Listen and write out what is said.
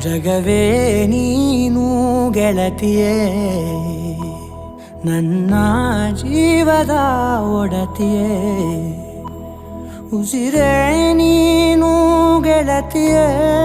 ಜಗವೇ ನೀನು ಗೆಳತಿಯೇ. ನನ್ನ ಜೀವದ ಒಡತಿಯೇ. ಉಸಿರೇ ನೀನು ಗೆಳತಿಯೇ.